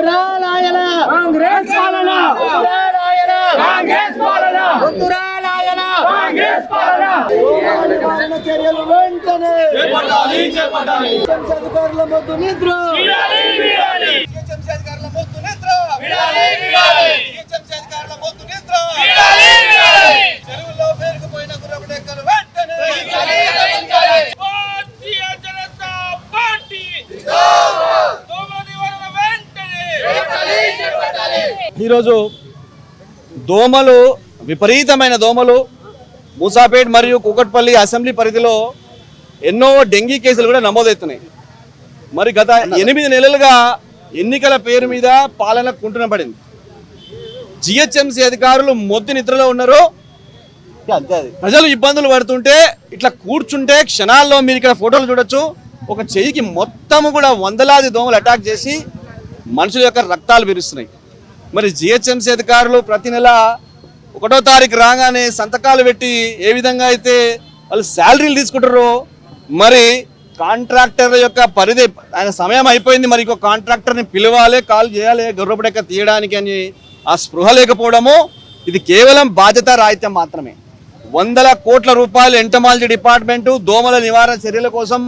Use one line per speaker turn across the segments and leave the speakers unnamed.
వద్దురాలాయన
కాంగ్రెస్ పాలన.
వద్దురాలాయన
కాంగ్రెస్ పాలన.
వద్దురాలాయన
కాంగ్రెస్ పాలన.
నివారణ చర్యలు వెంటనే.
చేపట్టాలి చేపట్టాలి.
అధికారుల మొద్దు నిద్ర.
విడాలి విడాలి
అధికారుల మొత్తు నిద్ర.
విడాలి విడాలి
జీహెచ్ఎంసీ అధికారుల మొత్తు నిద్ర
విడాలి విడాలి
చెరువుల్లో పేరుకుపోయిన గుర్రపు డెక్కలు వెంటనే
భారతీయ జనతా పార్టీ దోమ నివారణ వెంటనే
ఈరోజు దోమలు విపరీతమైన దోమలు మూసాపేట్ మరియు కూకట్పల్లి అసెంబ్లీ పరిధిలో ఎన్నో డెంగీ కేసులు కూడా నమోదవుతున్నాయి. మరి గత ఎనిమిది నెలలుగా ఎన్నికల పేరు మీద పాలన కుంటున పడింది జిహెచ్ఎంసీ అధికారులు మొద్దు నిద్రలో ఉన్నారు? ప్రజలు ఇబ్బందులు పడుతుంటే ఇట్లా కూర్చుంటే క్షణాల్లో మీరు ఇక్కడ ఫోటోలు చూడొచ్చు. ఒక చెయ్యికి మొత్తము కూడా వందలాది దోమలు అటాక్ చేసి మనుషుల యొక్క రక్తాలు విరుస్తున్నాయి. మరి జిహెచ్ఎంసీ అధికారులు ప్రతి నెల ఒకటో తారీఖు రాగానే సంతకాలు పెట్టి ఏ విధంగా అయితే వాళ్ళు శాలరీలు తీసుకుంటారో మరి కాంట్రాక్టర్ల యొక్క పరిధి ఆయన సమయం అయిపోయింది మరి ఇంకో కాంట్రాక్టర్ని పిలవాలి కాల్ చేయాలి గొర్రపడెక్క తీయడానికి అని ఆ స్పృహ లేకపోవడము ఇది కేవలం బాధ్యత రాహిత్యం మాత్రమే. వందల కోట్ల రూపాయలు ఎంటమాలజీ డిపార్ట్మెంటు దోమల నివారణ చర్యల కోసం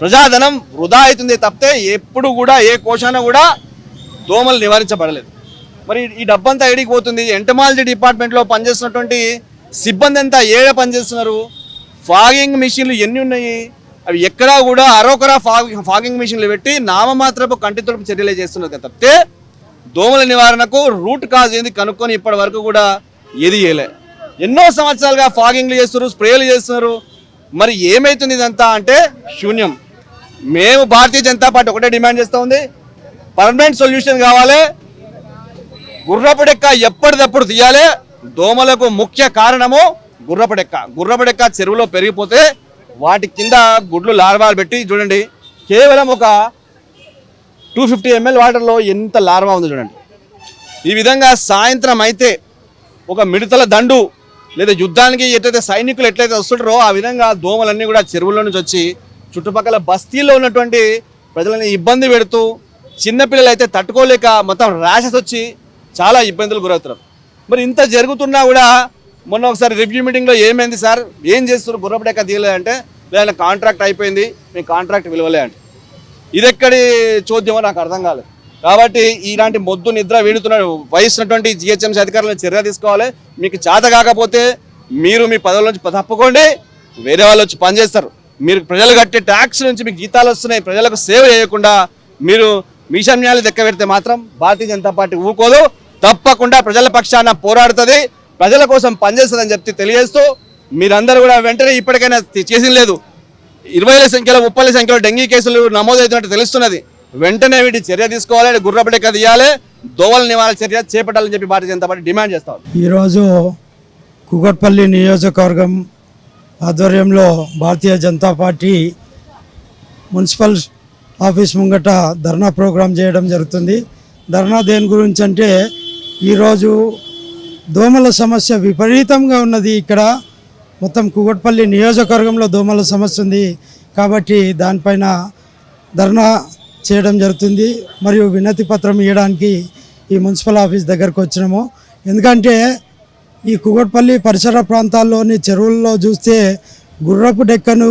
ప్రజాధనం వృధా అవుతుంది తప్పితే ఎప్పుడు కూడా ఏ కోశాన కూడా దోమలు నివారించబడలేదు. మరి ఈ డబ్బంతా ఏడికి పోతుంది? ఎంటమాలజీ డిపార్ట్మెంట్లో పనిచేస్తున్నటువంటి సిబ్బంది అంతా ఏడ పనిచేస్తున్నారు? ఫాగింగ్ మిషన్లు ఎన్ని ఉన్నాయి? అవి ఎక్కడా కూడా అరొకరా ఫాగింగ్ ఫాగింగ్ మిషన్లు పెట్టి నామమాత్రపు కంటితుడుపు చర్యలే చేస్తున్నారు తప్పితే దోమల నివారణకు రూట్ కాజ్ ఏంది కనుక్కొని ఇప్పటి వరకు కూడా ఏది చేయలే. ఎన్నో సంవత్సరాలుగా ఫాగింగ్లు చేస్తున్నారు స్ప్రేలు చేస్తున్నారు. మరి ఏమైతుంది ఇదంతా అంటే శూన్యం. మేము భారతీయ జనతా పార్టీ ఒకటే డిమాండ్ చేస్తూ ఉంది. పర్మనెంట్ సొల్యూషన్ కావాలి. గుర్రపడెక్క ఎప్పటిదప్పుడు తీయాలి. దోమలకు ముఖ్య కారణము గుర్రపడెక్క. గుర్రపడెక్క చెరువులో పెరిగిపోతే వాటి కింద గుడ్లు లార్వాలు పెట్టి చూడండి కేవలం ఒక టూ ఫిఫ్టీ ఎంఎల్ వాటర్లో ఎంత లార్వా ఉంది చూడండి. ఈ విధంగా సాయంత్రం అయితే ఒక మిడతల దండు లేదా యుద్ధానికి ఎట్లయితే సైనికులు ఎట్లయితే వస్తుంటారో ఆ విధంగా దోమలన్నీ కూడా చెరువుల నుంచి వచ్చి చుట్టుపక్కల బస్తీల్లో ఉన్నటువంటి ప్రజలని ఇబ్బంది పెడుతూ చిన్నపిల్లలు అయితే తట్టుకోలేక మొత్తం ర్యాషెస్ వచ్చి చాలా ఇబ్బందులు గురవుతున్నారు. మరి ఇంత జరుగుతున్నా కూడా మొన్న ఒకసారి రివ్యూ మీటింగ్లో ఏమైంది సార్? ఏం చేస్తున్నారు? గుర్రపడేక తీయలేదంటే లేదా కాంట్రాక్ట్ అయిపోయింది మీ కాంట్రాక్ట్ విలువలే అంటే. ఇది చోద్యమో నాకు అర్థం కాలేదు. కాబట్టి ఇలాంటి మొద్దు నిద్ర వీడుతున్న వయసున్నటువంటి జిహెచ్ఎంసీ అధికారులను చర్య తీసుకోవాలి. మీకు చేత కాకపోతే మీరు మీ పదవుల నుంచి తప్పుకోండి. వేరే వాళ్ళు వచ్చి పనిచేస్తారు మీరు ప్రజలు కట్టే ట్యాక్స్ నుంచి మీకు జీతాలు వస్తున్నాయి. ప్రజలకు సేవ చేయకుండా మీరు మీషమ్యాలు దెక్క పెడితే మాత్రం భారతీయ జనతా పార్టీ ఊకోదు. తప్పకుండా ప్రజల పక్షాన పోరాడుతుంది. ప్రజల కోసం పనిచేస్తుందని చెప్తే తెలియజేస్తూ మీరందరూ కూడా వెంటనే ఇప్పటికైనా చేసిన లేదు. ఇరవైల సంఖ్యలో ముప్పై సంఖ్యలో డెంగీ కేసులు నమోదవుతున్నట్టు తెలుస్తున్నది. వెంటనే వీటి చర్య తీసుకోవాలి గుర్రపడెక్క తీయాలి దోవల నివారణ చర్య చేపట్టాలని చెప్పి భారతీయ జనతా పార్టీ డిమాండ్ చేస్తాం
ఈరోజు కుకట్పల్లి నియోజకవర్గం ఆధ్వర్యంలో Bharatiya Janata party municipal office ముంగట ధర్నా ప్రోగ్రాం చేయడం జరుగుతుంది. ధర్నా దేని గురించి అంటే ఈరోజు దోమల సమస్య విపరీతంగా ఉన్నది ఇక్కడ. మొత్తం కుగట్పల్లి నియోజకవర్గంలో దోమల సమస్య ఉంది. కాబట్టి దానిపైన ధర్నా చేయడం జరుగుతుంది. మరియు వినతి పత్రం ఇవ్వడానికి ఈ మున్సిపల్ ఆఫీస్ దగ్గరకు వచ్చినాము. ఎందుకంటే ఈ కుగట్పల్లి పరిసర ప్రాంతాల్లోని చెరువుల్లో చూస్తే గుర్రపు డెక్కను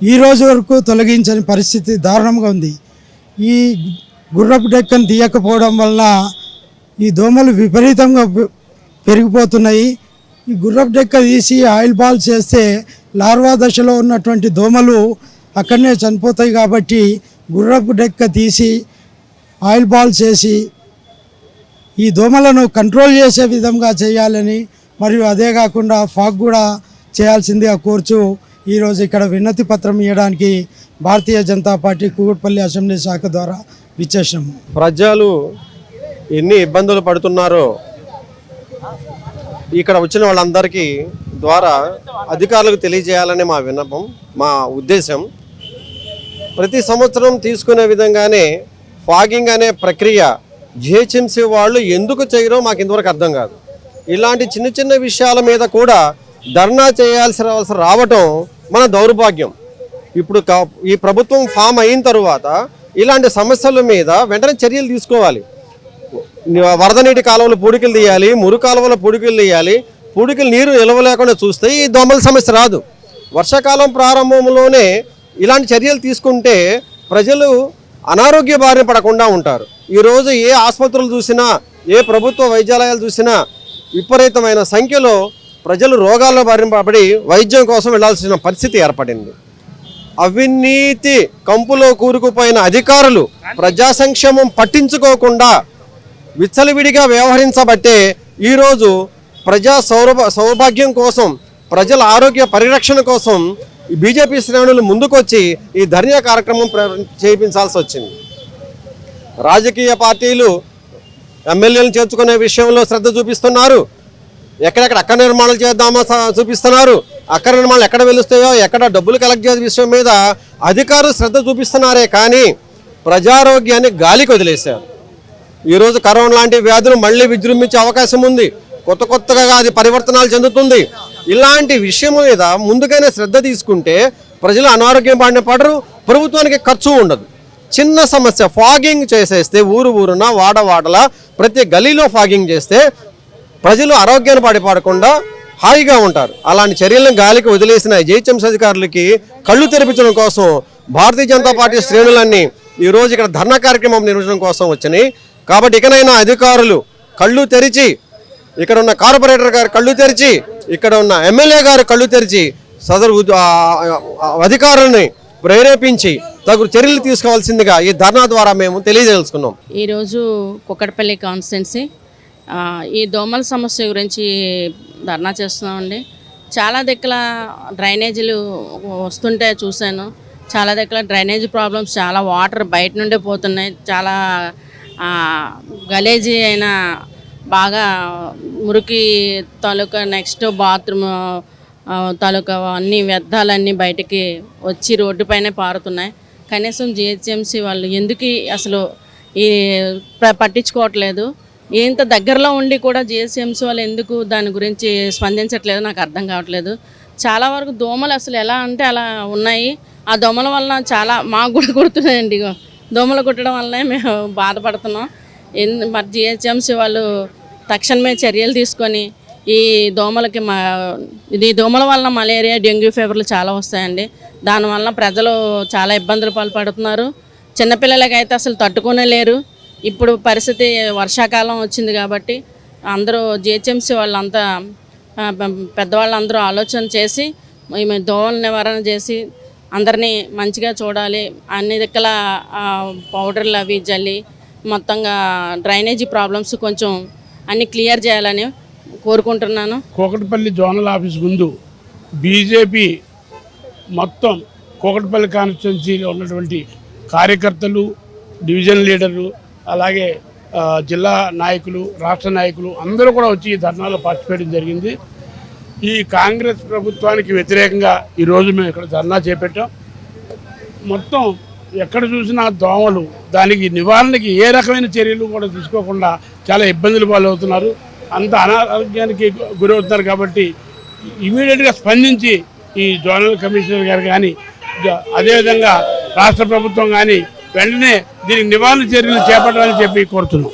ఈ రోజు వరకు తొలగించని పరిస్థితి దారుణంగా ఉంది. ఈ గుర్రపు డెక్కను తీయకపోవడం వలన ఈ దోమలు విపరీతంగా పెరిగిపోతున్నాయి. ఈ గుర్రపు డెక్క తీసి ఆయిల్ బాల్ చేస్తే లార్వా దశలో ఉన్నటువంటి దోమలు అక్కడనే చనిపోతాయి కాబట్టి గుర్రపు డెక్క తీసి ఆయిల్ బాల్ చేసి ఈ దోమలను కంట్రోల్ చేసే విధంగా చేయాలని మరియు అదే కాకుండా ఫాగ్ కూడా చేయాల్సిందిగా కోర్చు ఈరోజు ఇక్కడ వినతి పత్రం ఇవ్వడానికి భారతీయ జనతా పార్టీ కూకట్పల్లి అసెంబ్లీ శాఖ ద్వారా విచ్చేసాము
ప్రజలు ఎన్ని ఇబ్బందులు పడుతున్నారో ఇక్కడ వచ్చిన వాళ్ళందరికీ ద్వారా అధికారులకు తెలియజేయాలనే మా విన్నపం మా ఉద్దేశం. ప్రతి సంవత్సరం తీసుకునే విధంగానే ఫాగింగ్ అనే ప్రక్రియ జిహెచ్ఎంసీ వాళ్ళు ఎందుకు చేయరో మాకు ఇంతవరకు అర్థం కాదు. ఇలాంటి చిన్న చిన్న విషయాల మీద కూడా ధర్నా చేయాల్సి రావాల్సి రావటం మన దౌర్భాగ్యం. ఇప్పుడు ఈ ప్రభుత్వం ఫామ్ అయిన తరువాత ఇలాంటి సమస్యల మీద వెంటనే చర్యలు తీసుకోవాలి. వరద నీటి కాలువలు పూడికలు తీయాలి మురు కాలువల పూడికలు తీయాలి పూడికలు నీరు నిలవ లేకుండా చూస్తే ఈ దోమల సమస్య రాదు. వర్షాకాలం ప్రారంభంలోనే ఇలాంటి చర్యలు తీసుకుంటే ప్రజలు అనారోగ్య బారిన పడకుండా ఉంటారు. ఈరోజు ఏ ఆసుపత్రులు చూసినా ఏ ప్రభుత్వ వైద్యాలయాలు చూసినా విపరీతమైన సంఖ్యలో ప్రజలు రోగాల బారిన పడి వైద్యం కోసం వెళ్ళాల్సిన పరిస్థితి ఏర్పడింది. అవినీతి కంపులో కూరుకుపోయిన అధికారులు ప్రజా సంక్షేమం పట్టించుకోకుండా విచ్చలవిడిగా వ్యవహరించబట్టే ఈరోజు ప్రజా సౌరభ సౌభాగ్యం కోసం ప్రజల ఆరోగ్య పరిరక్షణ కోసం బీజేపీ శ్రేణులు ముందుకొచ్చి ఈ ధర్నా కార్యక్రమం చేయించాల్సి వచ్చింది. రాజకీయ పార్టీలు ఎమ్మెల్యేలను చేర్చుకునే విషయంలో శ్రద్ధ చూపిస్తున్నారు. ఎక్కడెక్కడ అక్కడ నిర్మాణాలు చేద్దామో చూపిస్తున్నారు. అక్కడ నిర్మాణాలు ఎక్కడ వెలుస్తాయో ఎక్కడ డబ్బులు కలెక్ట్ చేసే విషయం మీద అధికారులు శ్రద్ధ చూపిస్తున్నారే కానీ ప్రజారోగ్యాన్ని గాలికి వదిలేశారు. ఈరోజు కరోనా లాంటి వ్యాధులు మళ్ళీ విజృంభించే అవకాశం ఉంది. కొత్త కొత్తగా అది పరివర్తనాలు చెందుతుంది. ఇలాంటి విషయం మీద ముందుగానే శ్రద్ధ తీసుకుంటే ప్రజలు అనారోగ్యం పాడిన పడరు ప్రభుత్వానికి ఖర్చు ఉండదు. చిన్న సమస్య ఫాగింగ్ చేసేస్తే ఊరు ఊరున వాడ వాడల ప్రతి గలీలో ఫాగింగ్ చేస్తే ప్రజలు ఆరోగ్యాన్ని పాడిపడకుండా హాయిగా ఉంటారు. అలాంటి చర్యలను గాలికి వదిలేసిన జేహెచ్ఎంసీ అధికారులకి కళ్ళు తెరిపించడం కోసం భారతీయ జనతా పార్టీ శ్రేణులన్నీ ఈరోజు ఇక్కడ ధర్నా కార్యక్రమం నిర్వహించడం కోసం వచ్చినాయి. కాబట్టి ఇకనైనా అధికారులు కళ్ళు తెరిచి ఇక్కడ ఉన్న కార్పొరేటర్ గారు కళ్ళు తెరిచి ఇక్కడ ఉన్న ఎమ్మెల్యే గారు కళ్ళు తెరిచి సదరు అధికారులని ప్రేరేపించి తగు చర్యలు తీసుకోవాల్సిందిగా ఈ ధర్నా ద్వారా మేము తెలియజేసుకున్నాం.
ఈరోజు కుక్కడపల్లి కాన్స్టిట్యున్సీ ఈ దోమల సమస్య గురించి ధర్నా చేస్తున్నామండి. చాలా దగ్గర డ్రైనేజీలు వస్తుంటే చూశాను. చాలా దగ్గర డ్రైనేజ్ ప్రాబ్లమ్స్ చాలా వాటర్ బయట నుండే పోతున్నాయి. చాలా గలేజీ అయిన బాగా మురికి తాలూకా నెక్స్ట్ బాత్రూమ్ తాలూకా అన్ని వ్యర్థాలన్నీ బయటికి వచ్చి రోడ్డుపైనే పారుతున్నాయి. కనీసం జిహెచ్ఎంసీ వాళ్ళు ఎందుకు అసలు ఈ ప- పట్టించుకోవట్లేదు? ఇంత దగ్గరలో ఉండి కూడా జిహెచ్ఎంసీ వాళ్ళు ఎందుకు దాని గురించి స్పందించట్లేదు నాకు అర్థం కావట్లేదు. చాలా వరకు దోమలు అసలు ఎలా అంటే అలా ఉన్నాయి. ఆ దోమల వలన చాలా మాకు కూడా గుర్తున్నాయండి ఇగో. దోమలు కుట్టడం వల్లనే మేము బాధపడుతున్నాం. ఎందు మరి జిహెచ్ఎంసీ వాళ్ళు తక్షణమే చర్యలు తీసుకొని ఈ దోమలకి మా ఇది దోమల వలన మలేరియా డెంగ్యూ ఫీవర్లు చాలా వస్తాయండి. దానివల్ల ప్రజలు చాలా ఇబ్బందులు పాల్పడుతున్నారు. చిన్నపిల్లలకి అయితే అసలు తట్టుకునే లేరు. ఇప్పుడు పరిస్థితి వర్షాకాలం వచ్చింది కాబట్టి అందరూ జిహెచ్ఎంసీ వాళ్ళంతా పెద్దవాళ్ళందరూ ఆలోచన చేసి దోమల నివారణ చేసి అందరినీ మంచిగా చూడాలి. అన్ని దిక్కల పౌడర్లు అవి జల్లి మొత్తంగా డ్రైనేజీ ప్రాబ్లమ్స్ కొంచెం అన్ని క్లియర్ చేయాలని కోరుకుంటున్నాను.
కోకటపల్లి జోనల్ ఆఫీస్ ముందు బీజేపీ మొత్తం కోకటపల్లి కాన్స్టిట్యున్సీలో ఉన్నటువంటి కార్యకర్తలు డివిజన్ లీడర్లు అలాగే జిల్లా నాయకులు రాష్ట్ర నాయకులు అందరూ కూడా వచ్చి ఈ ధర్నాలో పార్టిసిపేట్ జరిగింది. ఈ కాంగ్రెస్ ప్రభుత్వానికి వ్యతిరేకంగా ఈరోజు మేము ఇక్కడ ధర్నా చేపట్టాం. మొత్తం ఎక్కడ చూసినా దోమలు దానికి నివారణకి ఏ రకమైన చర్యలు కూడా తీసుకోకుండా చాలా ఇబ్బందులు పాలవుతున్నారు. అంత అనారోగ్యానికి గురవుతున్నారు కాబట్టి ఇమీడియట్గా స్పందించి ఈ జోనల్ కమిషనర్ గారు కానీ జ- అదేవిధంగా రాష్ట్ర ప్రభుత్వం కానీ వెంటనే దీనికి నివారణ చర్యలు చేపట్టాలని చెప్పి కోరుతున్నాం.